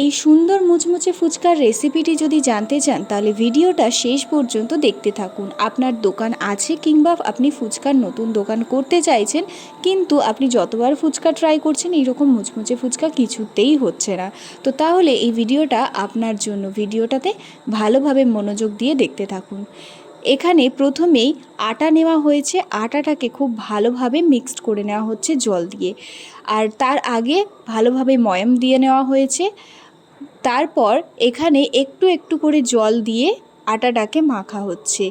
এই সুন্দর মুচমুচে ফুচকার রেসিপিটি যদি জানতে চান, তাহলে ভিডিওটা শেষ পর্যন্ত দেখতে থাকুন। আপনার দোকান আছে কিংবা আপনি ফুচকার নতুন দোকান করতে চাইছেন, কিন্তু আপনি যতবার ফুচকা ট্রাই করছেন, এইরকম মুচমুচে ফুচকা কিছুতেই হচ্ছে না। তো তাহলে এই ভিডিওটা আপনার জন্য, ভিডিওটাতে ভালোভাবে মনোযোগ দিয়ে দেখতে থাকুন। এখানে প্রথমেই আটা নেওয়া হয়েছে। আটাটাকে খুব ভালোভাবে মিক্সড করে নেওয়া হচ্ছে জল দিয়ে। আর তার আগে ভালোভাবে ময়াম দিয়ে নেওয়া হয়েছে। তারপর এখানে একটু একটু করে জল দিয়ে আটাটাকে মাখা হচ্ছে।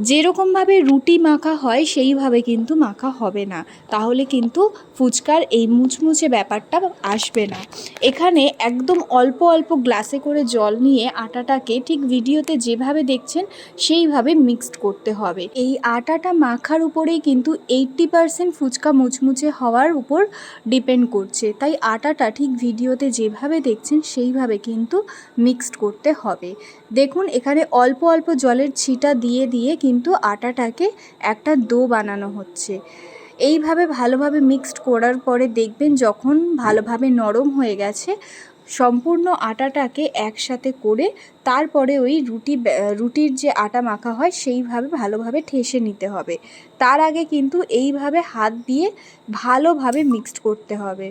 যেরকমভাবে রুটি মাখা হয় সেইভাবে কিন্তু মাখা হবে না। তাহলে কিন্তু ফুচকার এই মুচমুচে ব্যাপারটা আসবে না। এখানে একদম অল্প অল্প গ্লাসে করে জল নিয়ে আটাটাকে ঠিক ভিডিওতে যেভাবে দেখছেন, সেইভাবে মিক্সড করতে হবে। এই আটাটা মাখার উপরেই কিন্তু এইট্টি পারসেন্ট ফুচকা মুচমুচে হওয়ার উপর ডিপেন্ড করছে। তাই আটাটা ঠিক ভিডিওতে যেভাবে দেখছেন, সেইভাবে কিন্তু মিক্সড করতে হবে। দেখুন, এখানে অল্প অল্প জলের ছিটা দিয়ে দিয়ে কিন্তু আটাটাকে একটা ডো বানানো হচ্ছে। এইভাবে ভালোভাবে মিক্সড করার পরে দেখবেন যখন ভালোভাবে নরম হয়ে গেছে, সম্পূর্ণ আটাটাকে একসাথে করে তারপরে ওই রুটি রুটির যে আটা মাখা হয় সেইভাবে ভালোভাবে ঠেসে নিতে হবে। তার আগে কিন্তু এইভাবে হাত দিয়ে ভালোভাবে মিক্সড করতে হবে।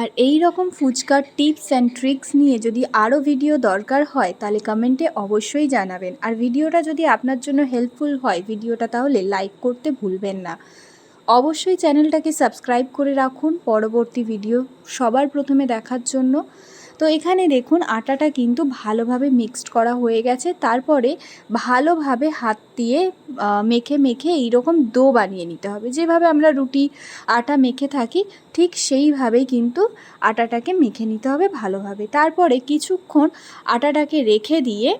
আর এই রকম ফুচকার টিপস অ্যান্ড ট্রিক্স নিয়ে যদি আরও ভিডিও দরকার হয়, তাহলে কমেন্টে অবশ্যই জানাবেন। আর ভিডিওটা যদি আপনার জন্য হেল্পফুল হয় ভিডিওটা তাহলে লাইক করতে ভুলবেন না। অবশ্যই চ্যানেলটাকে সাবস্ক্রাইব করে রাখুন। পরবর্তী ভিডিও সবার প্রথমে দেখার জন্য। তো এখানে দেখুন আটাটা কিন্তু ভালোভাবে মিক্সড করা হয়ে গেছে। তারপরে ভালোভাবে হাত দিয়ে মেখে মেখে এইরকম দো বানিয়ে নিতে হবে। যেভাবে আমরা রুটি, আটা মেখে থাকি, ঠিক সেইভাবেই কিন্তু আটাটাকে মেখে নিতে হবে ভালোভাবে। তারপরে কিছুক্ষণ আটাটাকে রেখে দিয়ে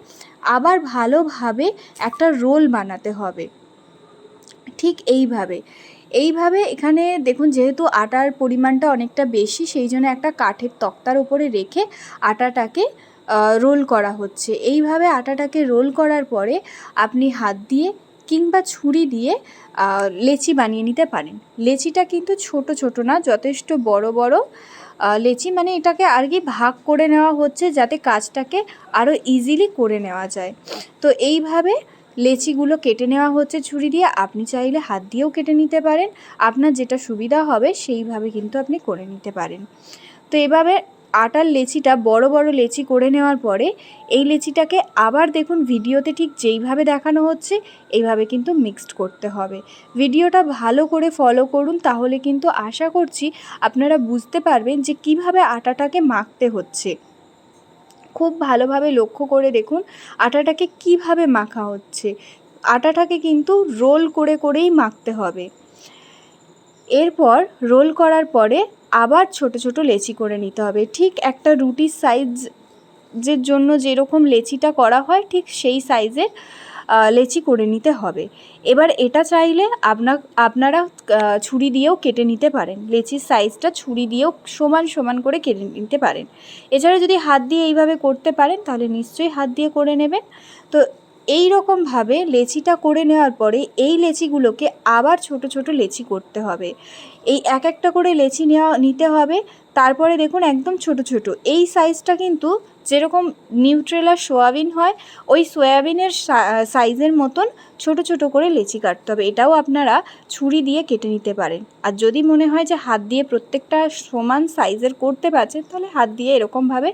আবার ভালোভাবে একটা রোল বানাতে হবে। ঠিক এইভাবে। এইভাবে এখানে দেখুন, যেহেতু আটার পরিমাণটা অনেকটা বেশি, সেই জন্য একটা কাঠের তক্তার উপরে রেখে আটাটাকে রোল করা হচ্ছে। এইভাবে আটাটাকে রোল করার পরে আপনি হাত দিয়ে কিংবা ছুরি দিয়ে লেচি বানিয়ে নিতে পারেন। লেচিটা কিন্তু ছোট ছোট না, যথেষ্ট বড় বড় লেচি। মানে এটাকে আর কি ভাগ করে নেওয়া হচ্ছে যাতে কাজটাকে আরও ইজিলি করে নেওয়া যায়। তো এইভাবে লেচিগুলো কেটে নেওয়া হচ্ছে ছুরি দিয়ে। আপনি চাইলে হাত দিয়েও কেটে নিতে পারেন। আপনার যেটা সুবিধা হবে সেইভাবে কিন্তু আপনি করে নিতে পারেন। তো এভাবে আটার লেচিটা বড় বড় লেচি করে নেওয়ার পরে এই লেচিটাকে আবার দেখুন ভিডিওতে ঠিক যেইভাবে দেখানো হচ্ছে এইভাবে কিন্তু মিক্সড করতে হবে। ভিডিওটা ভালো করে ফলো করুন তাহলে কিন্তু আশা করছি আপনারা বুঝতে পারবেন যে কীভাবে আটাটাকে মাখতে হচ্ছে। খুব ভালোভাবে লক্ষ্য করে দেখুন আটাটাকে কীভাবে মাখা হচ্ছে। আটাটাকে কিন্তু রোল করে করেই মাখতে হবে। এরপর রোল করার পরে আবার ছোট ছোট লেচি করে নিতে হবে। ঠিক একটা রুটির সাইজ জন্য যেরকম লেচিটা করা হয়, ঠিক সেই সাইজের লেচি করে নিতে হবে। এবার এটা চাইলে আপনা, আপনারা ছুরি দিয়েও কেটে নিতে পারেন। লেচির সাইজটা ছুরি দিয়েও সমান সমান করে কেটে নিতে পারেন। এছাড়া যদি হাত দিয়ে এইভাবে করতে পারেন, তাহলে নিশ্চয়ই হাত দিয়ে করে নেবেন। তো এই রকমভাবে লেচিটা করে নেওয়ার পরে এই লেচিগুলোকে আবার ছোট ছোট লেচি করতে হবে। এই এক একটা করে লেচি নেওয়া, নিতে হবে। তারপরে দেখুন একদম ছোট ছোট। এই সাইজটা কিন্তু যেরকম নিউট্রেলা সোয়াবিন হয়, ওই সয়াবিনের সাইজের মতন ছোট ছোট করে লেচি কাটতে হবে। এটাও আপনারা ছুরি দিয়ে কেটে নিতে পারেন। আর যদি মনে হয় যে হাত দিয়ে প্রত্যেকটা সমান সাইজের করতে পারছেন, তাহলে হাত দিয়ে এরকমভাবে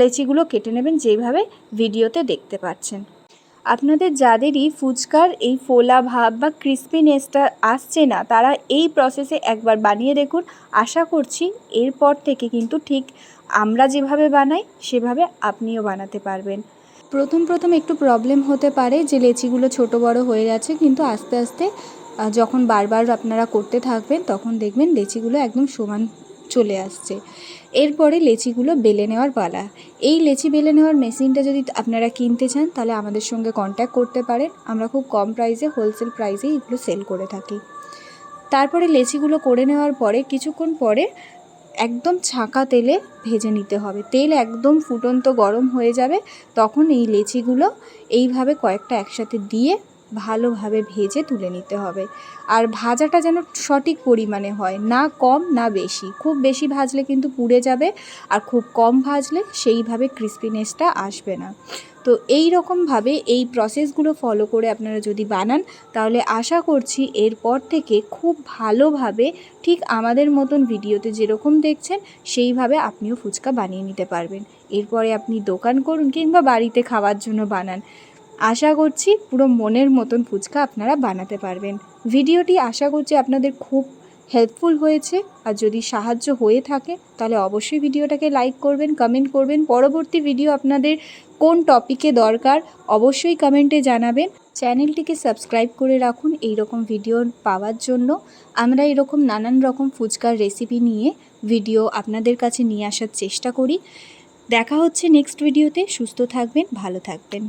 লেচিগুলো কেটে নেবেন যেইভাবে ভিডিওতে দেখতে পাচ্ছেন। আপনাদের যাদেরই ফুচকার এই ফোলা ভাব বা ক্রিস্পিনেসটা আসছে না, তারা এই প্রসেসে একবার বানিয়ে দেখুন। আশা করছি এরপর থেকে কিন্তু ঠিক আমরা যেভাবে বানাই, সেভাবে আপনিও বানাতে পারবেন। প্রথম প্রথম একটু প্রবলেম হতে পারে যে লেচিগুলো ছোট বড় হয়ে গেছে, কিন্তু আস্তে আস্তে যখন বারবার আপনারা করতে থাকবেন, তখন দেখবেন লেচিগুলো একদম সমান চলে আসছে। এরপরে লেচিগুলো বেলে নেওয়ার পালা। এই লেচি বেলে নেওয়ার মেশিনটা যদি আপনারা কিনতে চান, তাহলে আমাদের সঙ্গে কন্ট্যাক্ট করতে পারেন। আমরা খুব কম প্রাইসে হোলসেল প্রাইসেই এগুলো সেল করে থাকি। তারপরে লেচিগুলো করে নেওয়ার পরে, কিছুক্ষণ পরে একদম ছাঁকা তেলে ভেজে নিতে হবে। তেল একদম ফুটন্ত গরম হয়ে যাবে, তখন এই লেচিগুলো এইভাবে কয়েকটা একসাথে দিয়ে ভালোভাবে ভেজে তুলে নিতে হবে। আর ভাজাটা যেন সঠিক পরিমাণে হয়, না কম, না বেশি। খুব বেশি ভাজলে কিন্তু পুড়ে যাবে আর খুব কম ভাজলে সেইভাবে ক্রিস্পিনেসটা আসবে না। তো এই রকমভাবে এই প্রসেসগুলো ফলো করে আপনারা যদি বানান, তাহলে আশা করছি এরপর থেকে খুব ভালোভাবে ঠিক আমাদের মতন ভিডিওতে যেরকম দেখছেন, সেইভাবে আপনিও ফুচকা বানিয়ে নিতে পারবেন। এরপরে আপনি দোকান করুন কিংবা বাড়িতে খাওয়ার জন্য বানান। আশা করছি পুরো মনের মতন ফুচকা আপনারা বানাতে পারবেন। ভিডিওটি আশা করছি আপনাদের খুব হেল্পফুল হয়েছে। আর যদি সাহায্য হয়ে থাকে, তাহলে অবশ্যই ভিডিওটাকে লাইক করবেন কমেন্ট করবেন। পরবর্তী ভিডিও আপনাদের কোন টপিকে দরকার, অবশ্যই কমেন্টে জানাবেন। চ্যানেলটিকে সাবস্ক্রাইব করে রাখুন এই রকম ভিডিও পাওয়ার জন্য। আমরা এরকম নানান রকম ফুচকার রেসিপি নিয়ে ভিডিও আপনাদের কাছে নিয়ে আসার চেষ্টা করি। দেখা হচ্ছে নেক্সট ভিডিওতে সুস্থ থাকবেন, ভালো থাকবেন।